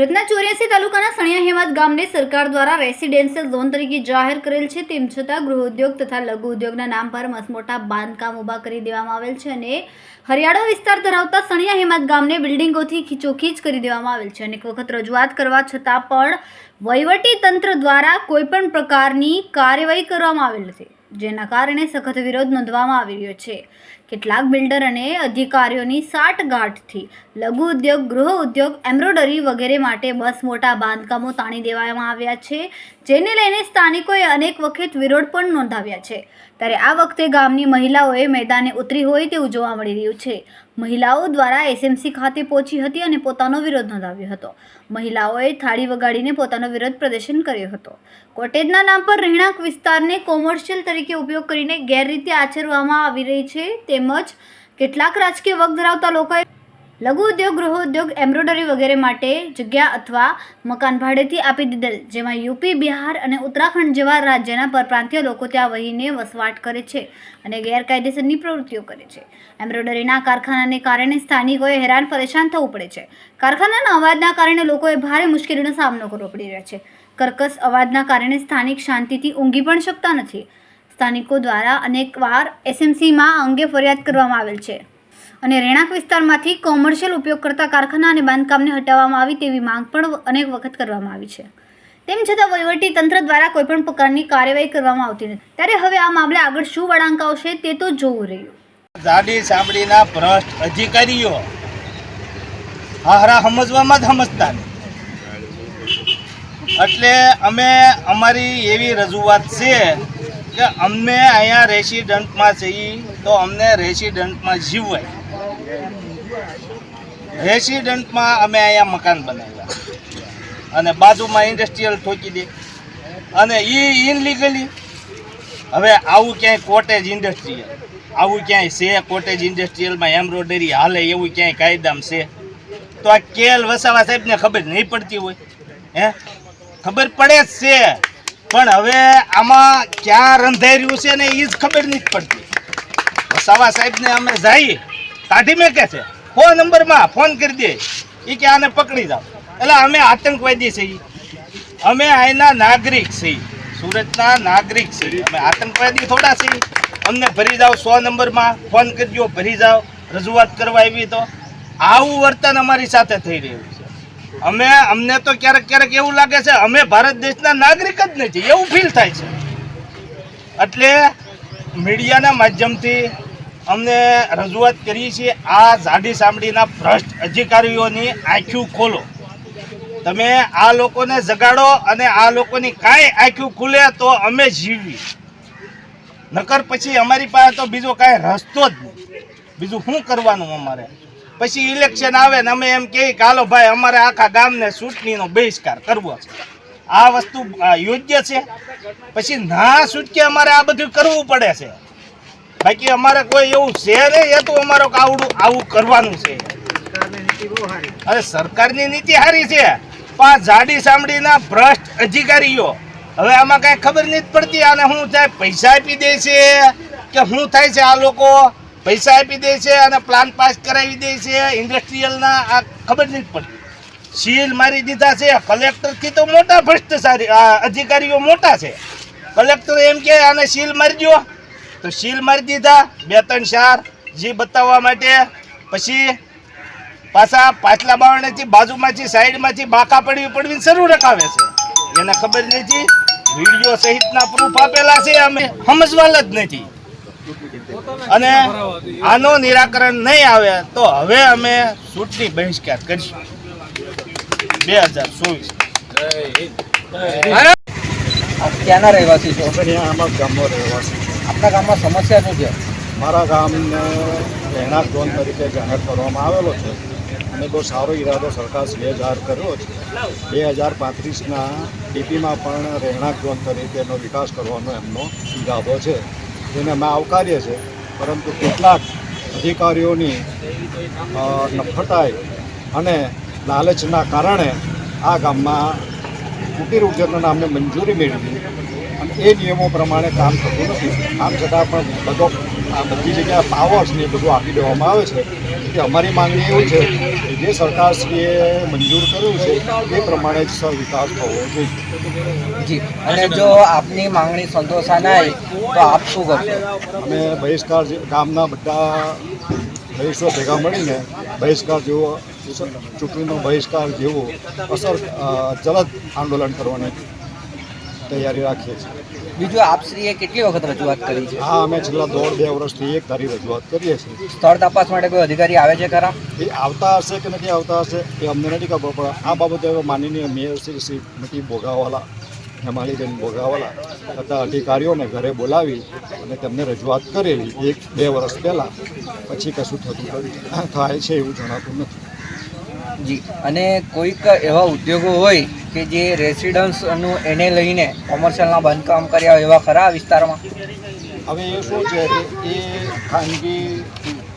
સુરતના ચોર્યાસી તાલુકાના સણિયા હેમત ગામને સરકાર દ્વારા રેસિડેન્શિયલ ઝોન તરીકે જાહેર કરેલ છે, તેમ છતાં ગૃહ ઉદ્યોગ તથા લઘુ ઉદ્યોગના નામ પર મસમોટા બાંધકામ ઊભા કરી દેવામાં આવેલ છે અને હરિયાળો વિસ્તાર ધરાવતા સણિયા હેમત ગામને બિલ્ડિંગોથી ખીચોખીચ કરી દેવામાં આવેલ છે. અનેક વખત રજૂઆત કરવા છતાં પણ વહીવટી તંત્ર દ્વારા કોઈપણ પ્રકારની કાર્યવાહી કરવામાં આવેલ નથી, જેના કારણે સખત વિરોધ નોંધવામાં આવી રહ્યો છે. કેટલાક બિલ્ડર અને અધિકારીઓની સાટગાંઠથી લઘુ ઉદ્યોગ, ગૃહ ઉદ્યોગ એમ્બ્રોડરી વગેરે માટે બસ મોટા બાંધકામો તાણી દેવામાં આવ્યા છે, જેને લઈને સ્થાનિકોએ અનેક વખત વિરોધ પણ નોંધાવ્યા છે. ત્યારે આ વખતે ગામની મહિલાઓએ મેદાને ઉતરી હોય તેવું જોવા મળી રહ્યું છે. મહિલાઓ દ્વારા એસએમસી ખાતે પહોંચી હતી અને પોતાનો વિરોધ નોંધાવ્યો હતો. મહિલાઓએ થાળી વગાડીને પોતાનો વિરોધ પ્રદર્શન કર્યો હતો. કોટેજના નામ પર રહેણાંક વિસ્તારને કોમર્શિયલ તરીકે ઉપયોગ કરીને ગેરરીતે આચરવામાં આવી રહી છે. તેમજ કેટલાક રાજકીય વગ ધરાવતા લોકોએ લઘુ ઉદ્યોગ, ગૃહ ઉદ્યોગ એમ્બ્રોડરી વગેરે માટે જગ્યા અથવા મકાન ભાડેથી આપી દીધેલ, જેમાં યુપી, બિહાર અને ઉત્તરાખંડ જેવા રાજ્યના પરપ્રાંતીય લોકો ત્યાં વહીને વસવાટ કરે છે અને ગેરકાયદેસરની પ્રવૃત્તિઓ કરે છે. એમ્બ્રોડરીના કારખાનાને કારણે સ્થાનિકોએ હેરાન પરેશાન થવું પડે છે. કારખાનાના અવાજના કારણે લોકોએ ભારે મુશ્કેલીનો સામનો કરવો પડી રહ્યો છે. કર્કશ અવાજના કારણે સ્થાનિક શાંતિથી ઊંઘી પણ શકતા નથી. સ્થાનિકો દ્વારા અનેકવાર એસએમસીમાં અંગે ફરિયાદ કરવામાં આવેલ છે. અને રહેણાંક વિસ્તારમાંથી કોમર્શિયલ ઉપયોગ કરતા કારખાના અને બાંધકામને હટાવવામાં આવી તેવી માંગ પણ અનેક વખત કરવામાં આવી છે. તેમ છતાં વહીવટી તંત્ર દ્વારા કોઈપણ પ્રકારની કાર્યવાહી કરવામાં આવતી નથી. ત્યારે હવે આ મામલે આગળ શું વળાંક આવશે તે તો જોવું રહ્યું. જાડી સાંભળીના ભ્રષ્ટ અધિકારીઓ હારા સમજવામાં જ સમજતા એટલે અમે અમારી એવી રજૂઆત છે કે અમને અહીંયા રેસિડન્ટમાં જઈ તો અમને રેસિડન્ટમાં જીવવાય. રેસિડન્ટમાં અમે અહીંયા મકાન બનાવ્યા. અને બાજુમાં ઇન્ડસ્ટ્રીયલ ઠોકી દે. અને એ ઇનલીગલી હવે આવું ક્યાંય કોટેજ ઇન્ડસ્ટ્રીયલ આવું ક્યાંય છે કોટેજ ઇન્ડસ્ટ્રીયલમાં એમ્બ્રોઇડરી હાલે, એવું ક્યાંય કાયદામાં છે. તો આ કેલ વસાવા સાહેબને ખબર નહીં પડતી હોય, હે? ખબર પડે જ છે. પણ હવે આમાં ક્યાં રંધાઈ રહ્યું છે ને એ જ ખબર નથી પડતી. વસાવા સાહેબને અમે જઈએ. કાઢી મેકે છે? ફોન નંબરમાં ફોન કરી દે. એ કે આને પકડી જાઓ. એટલે અમે આતંકવાદી છીએ. અમે અહીંના નાગરિક છીએ. સુરતના નાગરિક છીએ. અમે આતંકવાદી થોડા છીએ. અમને ભરી જાઓ સો નંબરમાં. ફોન કરજો, ભરી જાઓ. રજૂઆત કરવા આવી તો. આવું વર્તન અમારી સાથે થઈ રહ્યું છે. અમે, અમને તો ક્યારેક ક્યારેક એવું લાગે છે, અમે ભારત દેશના નાગરિક જ નથી. એવું ફીલ થાય છે. એટલે મીડિયાના માધ્યમથી અમને રજૂઆત કરીએ છીએ, આ જાડી સાંભળીના ભ્રષ્ટ અધિકારીઓની આંખ્યું ખોલો. તમે આ લોકોને જગાડો અને આ લોકોની કાંઈ આંખ્યું ખુલે તો અમે જીવી નકર પછી અમારી પાસે તો બીજો કાંઈ રસ્તો જ નહીં. બીજું શું કરવાનું અમારે? પછી ઇલેક્શન આવે ને અમે એમ કહીએ કે, હાલો ભાઈ, અમારે આખા ગામને ચૂંટણીનો બહિષ્કાર કરવો છે. આ વસ્તુ યોગ્ય છે? પછી ના છૂટકે અમારે આ બધું કરવું પડે છે. બાકી અમારે કોઈ એવું છે નહીં એ તો અમારો કાવડું આવું કરવાનું છે. અરે સરકારની નીતિ સારી છે પણ જાડી સાંભળીના ભ્રષ્ટ અધિકારીઓ હવે આમાં કાંઈ ખબર નથી પડતી આને શું થાય પૈસા આપી દે છે કે શું થાય છે આ લોકો? પૈસા આપી દે છે અને પ્લાન પાસ કરાવી દે છે ઇન્ડસ્ટ્રીયલના આ ખબર નથી પડતી. સીલ મારી દીધા છે કલેક્ટરથી તો મોટા ભ્રષ્ટાચારી આ અધિકારીઓ મોટા છે. કલેક્ટર એમ કે આને સીલ મારી દો તો સીલ મારી દીધા બે ત્રણ ચાર જી બતાવવા માટે. પછી પાછા પાછલા બાવણેથી બાજુમાંથી સાઈડમાંથી બાકા પડવી પડવી શરૂ રખાવે છે. એને ખબર નથી વીડિયો સહિતના પ્રૂફ આપેલા છે અમે. સમજવાલા જ નથી. અને આનો નિરાકરણ નહીં આવે તો હવે અમે ચૂંટણી બહિષ્કાર કરીશું. બે હજાર ચોવીસ. ક્યાંના રહેવાસી છો? અમે આમાં ગામમાં રહેવાસી આપણા ગામમાં સમસ્યા શું છે? મારા ગામને રહેણાંક ઝોન તરીકે જાહેર કરવામાં આવેલો છે. અને બહુ સારો ઈરાદો સરકારશ્રીએ જાહેર કર્યો છે. બે હજાર પાંત્રીસના ડીપીમાં પણ રહેણાંક ઝોન તરીકેનો વિકાસ કરવાનો એમનો ઈરાદો છે. જેને અમે આવકારીએ છીએ. પરંતુ કેટલાક અધિકારીઓની નફટાઈ અને લાલચના કારણે આ ગામમાં કુટીર ઉદ્યોગના નામને મંજૂરી મેળવી. એ નિયમો પ્રમાણે કામ થતું નથી. આમ છતાં પણ બધો આ બધી જગ્યાએ પાવર્સ ને એ બધું આપી દેવામાં આવે છે. કે અમારી માંગણી એવું છે કે જે સરકારશ્રીએ મંજૂર કર્યું છે એ પ્રમાણે જ સર વિકાસ થવો જોઈએ. જી. અને જો આપની માંગણી સંતોષા ના આવી તો આપ શું કરશો? અમે બહિષ્કાર ગામના બધા રહીશો ભેગા મળીને બહિષ્કાર જેવો ચૂંટણીનો બહિષ્કાર જેવો અસર જલદ આંદોલન કરવાની તૈયારી રાખીએ છીએ. બીજું આપશ્રીએ કેટલી વખત રજૂઆત કરી છે? હા અમે છેલ્લા દોઢ બે વર્ષથી એક ધારી રજૂઆત કરીએ છીએ. સ્થળ તપાસ માટે કોઈ અધિકારી આવે છે ખરા? એ આવતા હશે કે નથી આવતા હશે એ અમને નથી ખબર પડે આ બાબતે માનનીય મેયર શ્રી શ્રીમતી બોગાવાલા હેમાલીબેન બોગાવાલા તથા અધિકારીઓને ઘરે બોલાવી અને તેમને રજૂઆત કરેલી એક બે વર્ષ પહેલાં. પછી કશું થતું થાય છે એવું જણાતું નથી. જી અને કોઈક એવા ઉદ્યોગો હોય કે જે રેસિડન્સનું એને લઈને કોમર્શિયલના બાંધકામ કર્યા એવા ખરા વિસ્તારમાં? હવે એ શું છે કે એ ખાનગી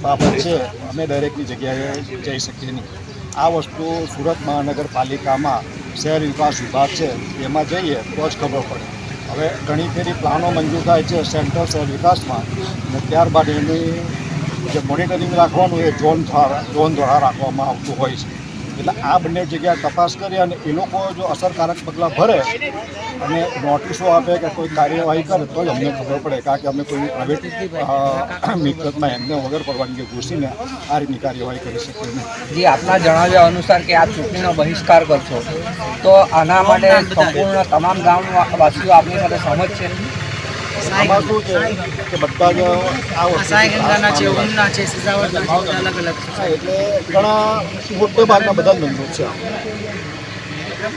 બાબત છે, અમે દરેકની જગ્યાએ જઈ શકીએ નહીં. આ વસ્તુ સુરત મહાનગરપાલિકામાં શહેર વિકાસ વિભાગ છે, એમાં જઈએ તો જ ખબર પડે. હવે ઘણી ફેરી પ્લાનો મંજૂર થાય છે સેન્ટ્રલ શહેર વિકાસમાં અને ત્યારબાદ એની જે મોનિટરિંગ રાખવાનું એ ઝોન દ્વારા ઝોન દ્વારા રાખવામાં આવતું હોય છે. એટલે આ બંને જગ્યાએ તપાસ કરી અને એ લોકો જો અસરકારક પગલાં ભરે અને નોટિસો આપે કે કોઈ કાર્યવાહી કરે તો જ અમને ખબર પડે. કારણ કે અમે કોઈ પ્રાઇવેટ મિલકતમાં એમને વગર પરવાનગી ઘૂસીને આ રીતની કાર્યવાહી કરી શકીએ નહીં. જે આપના જણાવ્યા અનુસાર કે આ ચૂંટણીનો બહિષ્કાર કરશો. તો આના માટે સંપૂર્ણ તમામ ગામવાસીઓ આપની સાથે સહમત છે. આમાં શું છે કે બધા જ આ હા, એટલે ઘણા મોટે ભાગના બધા જ મંદિર છે